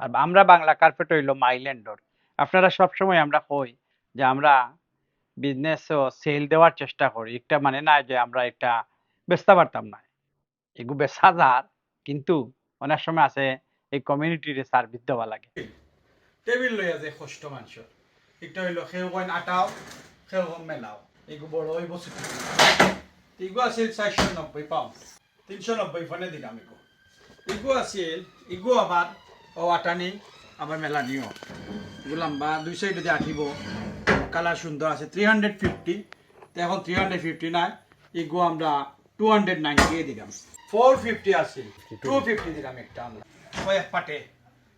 আর আমরা বাংলা কার্পেট হইল মাইল্যান্ডর আপনারা সবসময় আমরা কই যে আমরা বিজনেস সেল দেওয়ার চেষ্টা করি। একটা মানে না যে আমরা এটা বেচতে পারতাম না। এগু বেচা যার, কিন্তু অনেক সময় আছে এই কমিউনিটির সার্ভিস দেওয়া লাগে। টেবিল লইয়া যে কষ্ট মানুষের। একটা হইল সেও কইন আটাও, সেও কম মেলাও। এগু বড় হইব ছুটি। এগু আছিল চারশো নব্বই পাউন্ড তিনশো নব্বই ফোনে দিলাম এগু। এগু আছিল, এগু আবার ও আটানি আবার মেলা নিও। এগু লম্বা দুই সাইডে দিয়ে আঠিব কালার সুন্দর আছে থ্রি হান্ড্রেড ফিফটি তো এখন থ্রি হান্ড্রেড ফিফটি নাই এগু আমরা টু হান্ড্রেড নাইনটি দিলাম। ফোর ফিফটি আছে টু ফিফটি দিলাম একটা আমরা। ওই এক পাটে।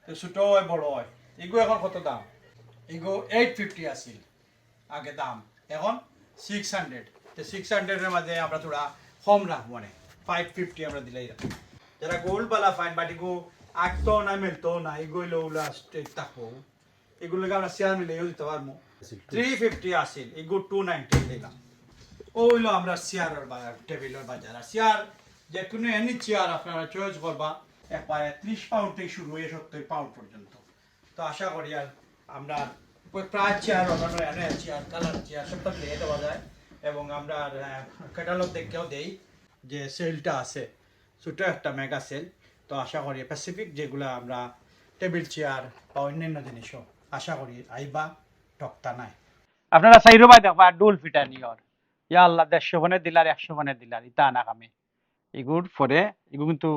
তো ছোটো হয়, বড় হয়। এগু এখন কত দাম? এগু এইট ফিফটি আছিল আগে দাম। এখন সিক্স হান্ড্রেড তো সিক্স হান্ড্রেডের মাঝে আমরা থোড়া কম রাখব মানে ফাইভ ফিফটি আমরা দিলেই রাখব। যারা গোল্ড বালা ফাইন বাট আঁকতো না মেলতো না এগুলো ওগুলো থাকব এগুলোকে আমরা শেয়ার মিলেও দিতে পারব থ্রি ফিফটি আসিল এগু টু নাইনটি দিলাম ওইলো আমরা চেয়ারের বাজার টেবিলের বাজার আর চেয়ার যে কোনো এনি চেয়ার আপনারা চয়েস করবা একবারে ত্রিশ পাউন্ড থেকে শুরু হয়ে সত্তর পাউন্ড পর্যন্ত তো আশা করি আর আমরা প্রায় চেয়ার অন্যান্য এনে চেয়ার কালার চেয়ার সবটা দিয়ে দেওয়া যায় এবং আমরা ক্যাটালগ দেখেও দেই যে সেলটা আছে ছোটো একটা মেগা সেল তো আশা করি প্যাসিফিক যেগুলো আমরা টেবিল চেয়ার বা অন্যান্য জিনিসও আশা করি আইবা, টকতা নাই। আপনারা চাইরো ভাই দেখবা ডুল ফিটা নিয়র। ইয়া আল্লাহ, দেড়শো ফোনে দিলার, একশো ফোনে দিলার, ইতা না কামে। এগুর পরে এগু কিন্তু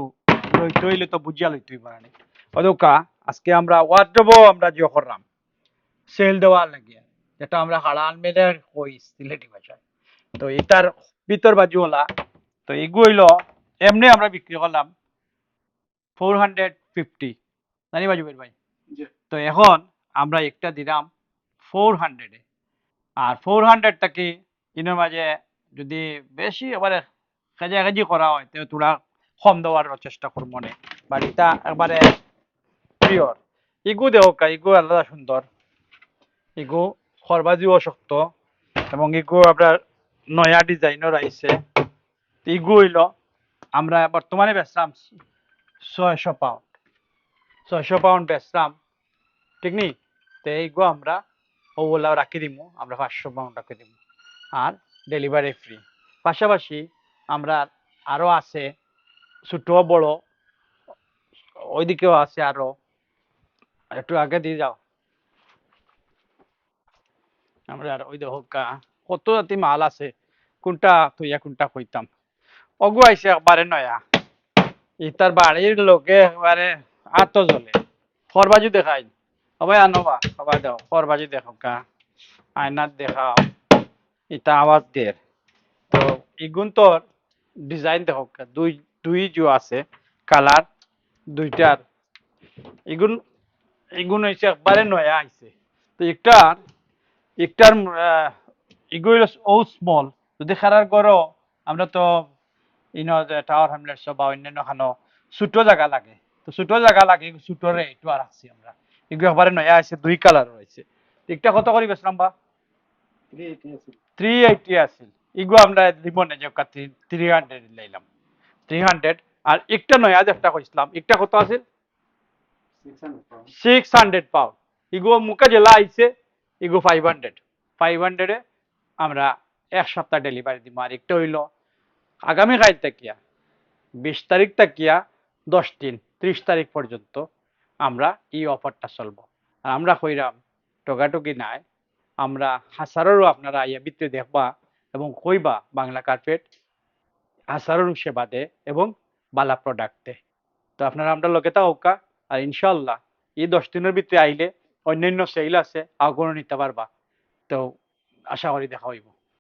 হইলে তো বুঝিয়া লইতেই পারে অদৌকা, আজকে আমরা ওয়ার্ডবো আমরা যে করলাম সেল দেওয়ার লাগিয়া, যেটা আমরা হাড়াল মেলে কই সিলেটি ভাষায় তো এটার ভিতর বাজুওলা তো এগু হইল, এমনি আমরা বিক্রি করলাম। Four hundred fifty. জানি বাজুবের ভাই? তো এখন আমরা একটা দিলাম ফোর হান্ড্রেডে। আর ফোর হান্ড্রেডটা কি ইনের মাঝে যদি বেশি এবারে খেজাখেজি করা হয় তো তোরা কম দেওয়ার চেষ্টা করব মনে। বাড়িটা একবারে পিওর ইগু দেহ ইগু আলাদা সুন্দর। ইগু খরবাজিও শক্ত। এবং ইগু আপনার নয়া ডিজাইনের আইছে ইগু হইল আমরা বর্তমানে বেচলাম ছয়শো পাউন্ড। ছয়শো পাউন্ড বেচলাম। ঠিক নি তো এইগু আমরা ওগুলাও রাখি দিমু, আমরা পাঁচশো পাউন্ড রাখি দিমু। আর ডেলিভারি ফ্রি পাশাপাশি আমরা আরও আছে ছোট বড়, ওইদিকেও আছে আরও। একটু আগে দিয়ে যাও। আমরা আর ওই দেখো কত জাতি মাল আছে, কোনটা তুইয়া কোনটা কইতাম অগু আইসে একবারে নয়া। ইতার বাড়ির লোকে একবারে আত জ্বলে। ফরবাজু দেখাই। সবাই আনবা সবাই দাও ফরবাজু দেখো কা আয়নাত দেখাও ইতা আওয়াজ দের তো ইগুন তোর ডিজাইন দেখো কা, দুই দুই জো আছে কালার দুইটার এগুন এগুন হইছে একবারে নয়া আইছে। তো একটার একটার এগুলো ও স্মল যদি খারার করো আমরা তো ছোট জায়গা লাগে। তো ছোট জায়গা লাগে ছোটরে একটু আর আমরা। এগুলো একবারে নয়া আছে দুই কালার রয়েছে একটা কত বা থ্রি এইটি এগুলো আমরা যে থ্রি হান্ড্রেড লাইলাম থ্রি হান্ড্রেড আর একটা নয়া যেটা কইছিলাম একটা কত আছিল? সিক্স হান্ড্রেড পাউন্ড ইগো মুখে জেলা আইছে ইগো ফাইভ হান্ড্রেড ফাইভ হান্ড্রেডে আমরা এক সপ্তাহ ডেলিভারি দিব আর একটা হইল আগামীকাল তাকিয়া বিশ তারিখ তাকিয়া দশ দিন, ত্রিশ তারিখ পর্যন্ত আমরা এই অফারটা চলব। আর আমরা কইরাম টগাটুকি নাই। আমরা হাজারেরও আপনারা আইয়া ভিতরে দেখবা এবং কইবা বাংলা কার্পেট হাজারেরও সেবা দে এবং বালা প্রোডাক্ট দে। তো আপনারা আমরা লোকে তা ওকা আর ইনশাল্লাহ এই দশ দিনের ভিতরে আইলে অন্যান্য সেল আছে আগ্রহ নিতে পারবা। তো আশা করি দেখা হইব।